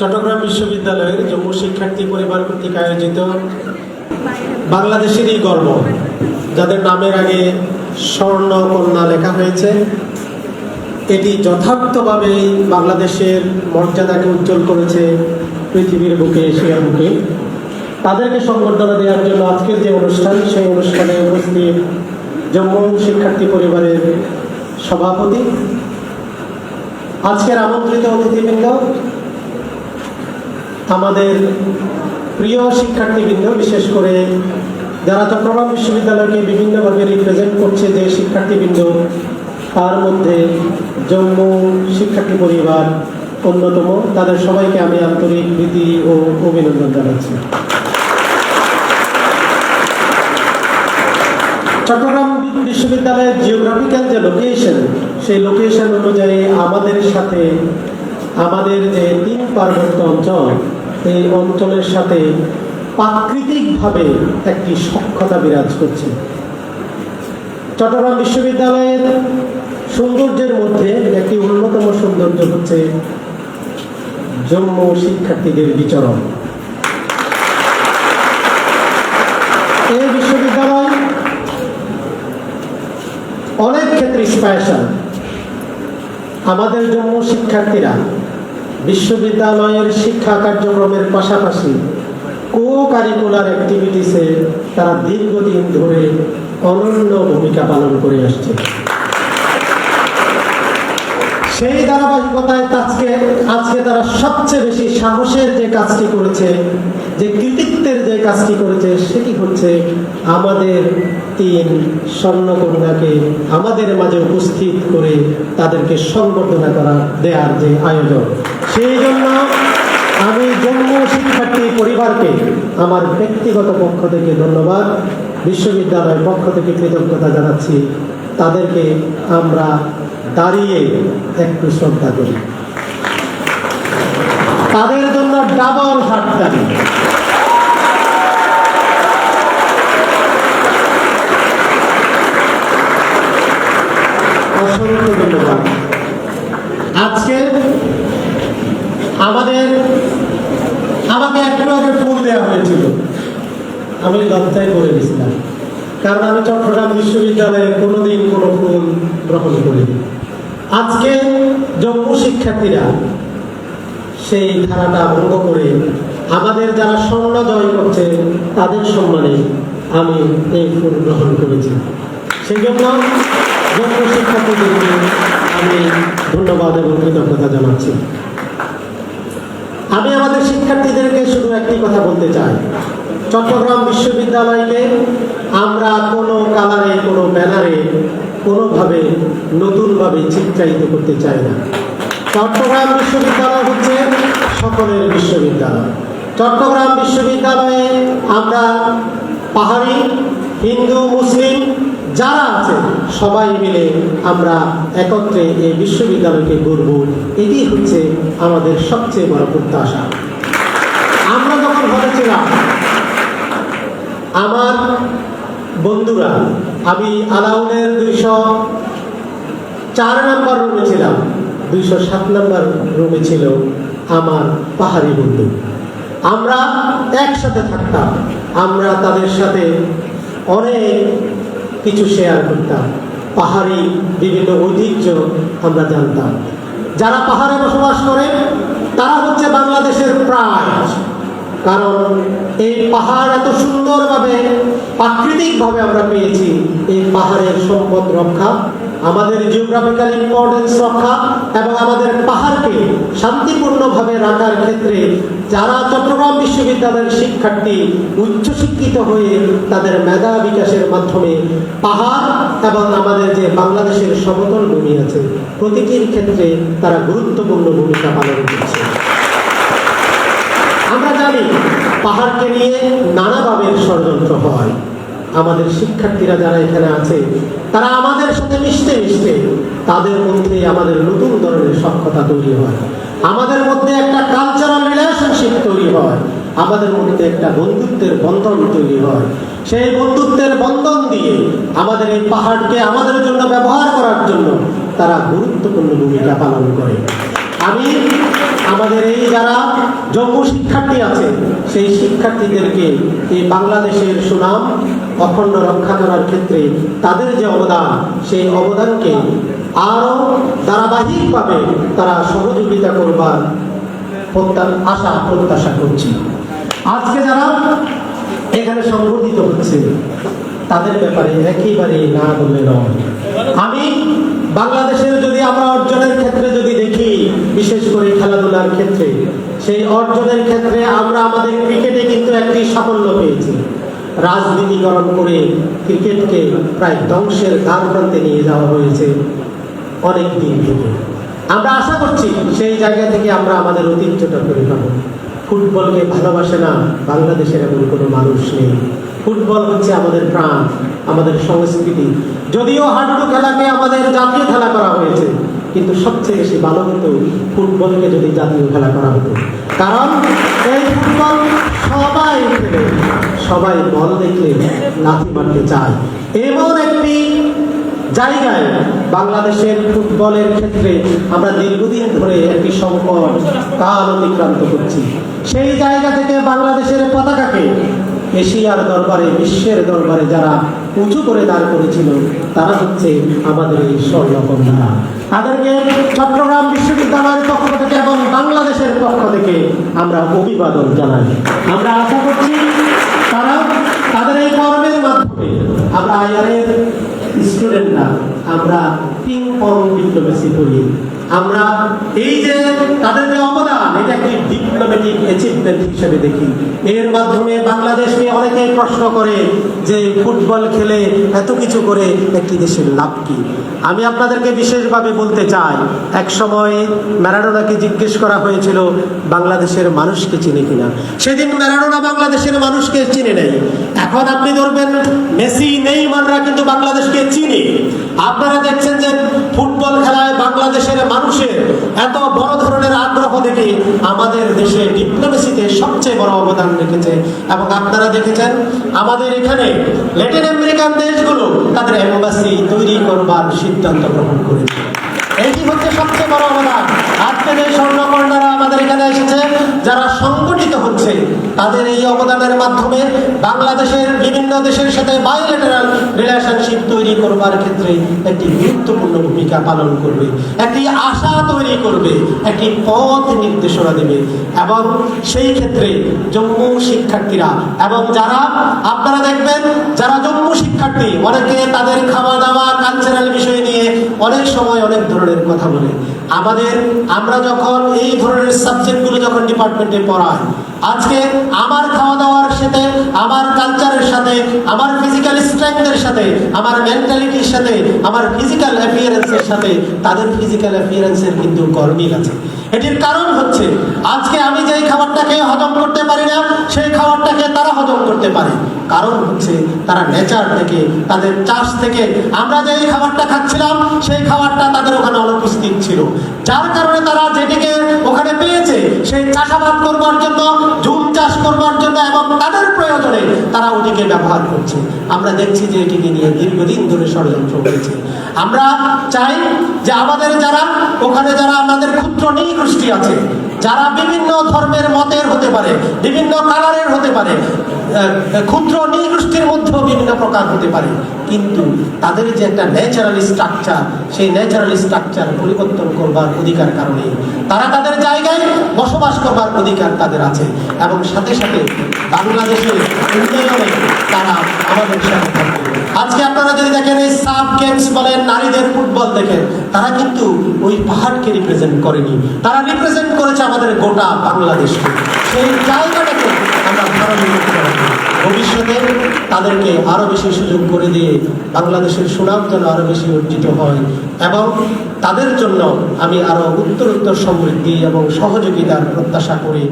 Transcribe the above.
চট্টগ্রাম বিশ্ববিদ্যালয়ের জম্মু শিক্ষার্থী পরিবার কর্তৃক আয়োজিত বাংলাদেশেরই গর্ব, যাদের নামের আগে স্বর্ণ কন্যা লেখা হয়েছে। এটি যথার্থভাবে বাংলাদেশের মর্যাদাকে উজ্জ্বল করেছে পৃথিবীর বুকে, এশিয়ার বুকে। তাদেরকে সংবর্ধনা দেওয়ার জন্য আজকের যে অনুষ্ঠান, সেই অনুষ্ঠানে উপস্থিত জম্মু শিক্ষার্থী পরিবারের সভাপতি, আজকের আমন্ত্রিত অতিথিবৃন্দ আমাদের প্রিয় শিক্ষার্থীবৃন্দ, বিশেষ করে যারা চট্টগ্রাম বিশ্ববিদ্যালয়কে বিভিন্নভাবে রিপ্রেজেন্ট করছে যে শিক্ষার্থীবৃন্দ, তার মধ্যে জম্মু শিক্ষার্থী পরিবার অন্যতম। তাদের সবাইকে আমি আন্তরিক প্রীতি ও অভিনন্দন জানাচ্ছি। চট্টগ্রাম বিশ্ববিদ্যালয়ের জিওগ্রাফিক্যাল যে লোকেশন সেই লোকেশন অনুযায়ী আমাদের সাথে আমাদের যে তিন পার্বত্য অঞ্চল এই অঞ্চলের সাথে প্রাকৃতিকভাবে একটি সক্ষতা বিরাজ করছে। চট্টগ্রাম বিশ্ববিদ্যালয়ের সৌন্দর্যের মধ্যে একটি অন্যতম সৌন্দর্য হচ্ছে জম্মু শিক্ষার্থীদের বিচরণ। এই বিশ্ববিদ্যালয় অনেক ক্ষেত্রে স্পেশাল আমাদের জন্য শিক্ষার্থীরা বিশ্ববিদ্যালয়ের শিক্ষা কার্যক্রমের পাশাপাশি কো কারিকুলার অ্যাক্টিভিটিসে তারা দীর্ঘদিন ধরে অনন্য ভূমিকা পালন করে আসছে। সেই ধারাবাহিকতায় আজকে আজকে তারা সবচেয়ে বেশি সাহসের যে কাজটি করেছে, যে যে কাজটি করেছে? সেটি হচ্ছে? আমাদের তিন স্বর্ণকন্যাকে আমাদের মাঝে উপস্থিত করে তাদেরকে সংবর্ধনা করা দেওয়ার যে আয়োজন। সেই জন্য আমি জম্মু শিক্ষার্থী পরিবারকে আমার ব্যক্তিগত পক্ষ থেকে ধন্যবাদ, বিশ্ববিদ্যালয়ের পক্ষ থেকে কৃতজ্ঞতা জানাচ্ছি। তাদেরকে আমরা দাঁড়িয়ে একটু শ্রদ্ধা করি। তাদের জন্য ডাবল হাততালি। আজকে আমাদের, আমাকে একটু আগে ফুল দেওয়া হয়েছিল। আমি লজ্জায় করে দিয়েছিলাম কারণ আমি চট্টগ্রাম বিশ্ববিদ্যালয়ে কোনোদিন কোনো ফুল গ্রহণ করিনি। আজকে জম্মু শিক্ষার্থীরা সেই ধারাটা ভঙ্গ করে আমাদের যারা স্বর্ণ জয় করছে, তাদের সম্মানে আমি এই ফুল গ্রহণ করেছি। সেই জন্য আমি ধন্যবাদ এবং কৃতজ্ঞতা জানাচ্ছি। আমি আমাদের শিক্ষার্থীদেরকে শুধু একটি কথা বলতে চাই। চট্টগ্রাম বিশ্ববিদ্যালয়কে আমরা কোনো কালারে, কোনো ব্যানারে, কোনোভাবে নতুনভাবে চিত্রায়িত করতে চাই না। চট্টগ্রাম বিশ্ববিদ্যালয় হচ্ছে সকলের বিশ্ববিদ্যালয়। চট্টগ্রাম বিশ্ববিদ্যালয়ে আমরা পাহাড়ি, হিন্দু, মুসলিম যারা আছে, সবাই মিলে আমরা একত্রে এই বিশ্ববিদ্যালয়কে গড়ব। এটি হচ্ছে আমাদের সবচেয়ে বড় প্রত্যাশা। আমরা যখন ভেবেছিলাম আমার বন্ধুরা, আমি আলাউনের দুইশো চার নম্বর রুমে ছিলাম, দুইশো সাত নম্বর রুমে ছিল আমার পাহাড়ি বন্ধু। আমরা একসাথে থাকতাম। আমরা তাদের সাথে অনেক কিছু শেয়ার করতাম। পাহাড়ি বিভিন্ন ঐতিহ্য আমরা জানতাম। যারা পাহাড়ে বসবাস করে, তারা হচ্ছে বাংলাদেশের প্রায়। কারণ এই পাহাড় এত সুন্দরভাবে, প্রাকৃতিকভাবে আমরা পেয়েছি। এই পাহাড়ের সম্পদ রক্ষা, আমাদের জিওগ্রাফিক্যাল ইম্পর্টেন্স রক্ষা এবং আমাদের পাহাড়কে শান্তিপূর্ণভাবে রাখার ক্ষেত্রে যারা চট্টগ্রাম বিশ্ববিদ্যালয়ের শিক্ষার্থী, উচ্চশিক্ষিত হয়ে তাদের মেধা বিকাশের মাধ্যমে পাহাড় এবং আমাদের যে বাংলাদেশের সমতল ভূমি আছে, প্রতিটির ক্ষেত্রে তারা গুরুত্বপূর্ণ ভূমিকা পালন করছে। পাহাড়কে নিয়ে নানাভাবে ষড়যন্ত্র হয়। আমাদের শিক্ষার্থীরা যারা এখানে আছে, তারা আমাদের সাথে মিশতে মিশতে তাদের মধ্যে আমাদের নতুন ধরনের সক্ষতা তৈরি হয়। আমাদের মধ্যে একটা কালচারাল রিলেশনশিপ তৈরি হয়। আমাদের মধ্যে একটা বন্ধুত্বের বন্ধন তৈরি হয়। সেই বন্ধুত্বের বন্ধন দিয়ে আমাদের এই পাহাড়কে আমাদের জন্য ব্যবহার করার জন্য তারা গুরুত্বপূর্ণ ভূমিকা পালন করে। আমি, আমাদের এই যারা জম্মু শিক্ষার্থী আছে, সেই শিক্ষার্থীদেরকে এই বাংলাদেশের সুনাম অখণ্ড রক্ষা করার ক্ষেত্রে তাদের যে অবদান, সেই অবদানকে আরও ধারাবাহিকভাবে তারা সহযোগিতা করবার আশা, প্রত্যাশা করছি। আজকে যারা এখানে সংগঠিত হচ্ছে, তাদের ব্যাপারে একেবারে না বললে নয়। আমি বাংলাদেশের যদি আমরা অর্জনের ক্ষেত্রে যদি বিশেষ করে খেলাধুলার ক্ষেত্রে। সেই অর্জনের ক্ষেত্রে আমরা আমাদের ক্রিকেটে কিন্তু একটি সাফল্য পেয়েছি। রাজনীতিকরণ করে ক্রিকেটকে প্রায় ধ্বংসের দ্বার প্রান্তে নিয়ে যাওয়া হয়েছে অনেক দিন থেকে। আমরা আশা করছি সেই জায়গা থেকে আমরা আমাদের ঐতিহ্যটা ফিরে পাবো। ফুটবলকে ভালোবাসে না বাংলাদেশের এমন কোনো মানুষ নেই। ফুটবল হচ্ছে আমাদের প্রাণ, আমাদের সংস্কৃতি। যদিও হাডুডু খেলাকে আমাদের জাতীয় খেলা করা হয়েছে কিন্তু সবচেয়ে বেশি ভালো হতো ফুটবলকে যদি জাতীয় খেলা করা হতো। কারণ এই ফুটবল সবাই খেলে, সবাই বল দেখলে লাথি মারতে চায়। এমন একটি জায়গায় বাংলাদেশের ফুটবলের ক্ষেত্রে আমরা দীর্ঘদিন ধরে একটি সংকট কাল অতিক্রান্ত করছি। সেই জায়গা থেকে বাংলাদেশের পতাকাকে এশিয়ার দরবারে, বিশ্বের দরবারে যারা উঁচু করে দাঁড় করেছিল, তারা হচ্ছে আমাদের এই স্বর্ণকন্যা। তাদেরকে চট্টগ্রাম বিশ্ববিদ্যালয়ের পক্ষ থেকে এবং বাংলাদেশের পক্ষ থেকে আমরা অভিবাদন জানাই। আমরা আশা করছি তারা তাদের এই কর্মের মাধ্যমে আমরা আইআরের স্টুডেন্টরা আমরা পিং পং ডিপ্লোমেসি করি। আমরা এই যে তাদের যে অবদান, এটা একটি ডিপ্লোম্যাটিক অ্যাচিভমেন্ট হিসেবে দেখি। এর মাধ্যমে বাংলাদেশকে অনেকে প্রশ্ন করে যে ফুটবল খেলে এত কিছু করে একটি দেশের লাভ কি? আমি আপনাদেরকে বিশেষভাবে বলতে চাই, এক সময় ম্যারাডোনাকে জিজ্ঞেস করা হয়েছিল, বাংলাদেশের মানুষকে চিনে কিনা? সেদিন ম্যারাডোনা বাংলাদেশের মানুষকে চিনে নেই। এখন আপনি ধরবেন, মেসি, নেইমাররা কিন্তু বাংলাদেশকে চিনে। আপনারা দেখছেন যে ফুটবল খেলায় বাংলাদেশের মানুষের এত বড় ধরনের আগ্রহ দেখে আমাদের দেশে ডিপ্লোমেসিতে সবচেয়ে বড় অবদান রেখেছে। এবং আপনারা দেখেছেন, আমাদের এখানে ল্যাটিন আমেরিকান দেশগুলো তাদের এম্বাসি তৈরি করবার সিদ্ধান্ত গ্রহণ করেছে। এটি হচ্ছে সবচেয়ে বড় অবদান। আজকে যে স্বর্ণকর্ণারা তাদের এই অবদানের মাধ্যমে বাংলাদেশের বিভিন্ন দেশের সাথে বাইলেটারাল রিলেশনশিপ তৈরি করবার ক্ষেত্রে একটি গুরুত্বপূর্ণ ভূমিকা পালন করবে, একটি আশা তৈরি করবে, একটি পথ নির্দেশনা দেবে এবং সেই ক্ষেত্রে জম্মু শিক্ষার্থীরা এবং যারা, আপনারা দেখবেন, যারা জম্মু শিক্ষার্থী, অনেকে তাদের খাওয়া দাওয়া কালচারাল বিষয় অনেক সময় অনেক ধরনের কথা বলে। আমাদের, আমরা যখন এই ধরনের সাবজেক্টগুলো যখন ডিপার্টমেন্টে পড়াই, আজকে আমার খাওয়া দাওয়ার সাথে, আমার কালচারের সাথে, আমার ফিজিক্যাল স্ট্রেংথের সাথে, আমার মেন্টালিটির সাথে, আমার ফিজিক্যাল অ্যাপিয়ারেন্সের সাথে, তাদের ফিজিক্যাল অ্যাপিয়ারেন্সের কিন্তু গরমিল আছে। এটির কারণ হচ্ছে, আজকে আমি যেই খাবারটাকে হজম করতে পারি না, সেই খাবারটাকে তারা হজম করতে পারে। কারণ হচ্ছে তারা নেচার থেকে, তাদের চাষ থেকে। আমরা যেই খাবারটা খাচ্ছিলাম, সেই খাবারটা তাদের ওখানে অনুপস্থিত ছিল। যার কারণে তারা যেটিকে ওখানে পেয়েছে, সেই চাষাবাদ করবার জন্য, ঝুম চাষ করবার জন্য এবং তাদের প্রয়োজনে তারা ওটিকে ব্যবহার করছে। আমরা দেখছি যে এটিকে নিয়ে দীর্ঘদিন ধরে ষড়যন্ত্র হয়েছে। আমরা চাই যে আমাদের যারা, ওখানে যারা আমাদের ক্ষুদ্র নৃগোষ্ঠী আছে, যারা বিভিন্ন ধর্মের মতের হতে পারে, বিভিন্ন কালারের হতে পারে ক্ষুদ্র নৃগোষ্ঠীর মধ্যেও বিভিন্ন প্রকার হতে পারে। কিন্তু তাদের যে একটা ন্যাচারাল স্ট্রাকচার সেই ন্যাচারাল স্ট্রাকচার পরিবর্তন করবার অধিকার কারণে তারা তাদের জায়গায় বসবাস করবার অধিকার তাদের আছে এবং সাথে সাথে বাংলাদেশের উন্নয়নে তারা আমাদের সাথে থাকবে। আজকে আপনারা যদি দেখেন এই সাব গেমস বলেন, নারীদের ফুটবল দেখেন, তারা কিন্তু ওই পাহাড়কে রিপ্রেজেন্ট করেনি। তারা রিপ্রেজেন্ট করেছে আমাদের গোটা বাংলাদেশকে। সেই জায়গাটাকে আমরা ধারণ করতে পারি ভবিষ্যতে তাদেরকে আরও বেশি সুযোগ করে দিয়ে বাংলাদেশের সুনাম যেন আরও বেশি অর্জিত হয় এবং তাদের জন্য আমি আরও উত্তরোত্তর সমৃদ্ধি এবং সহযোগিতার প্রত্যাশা করি।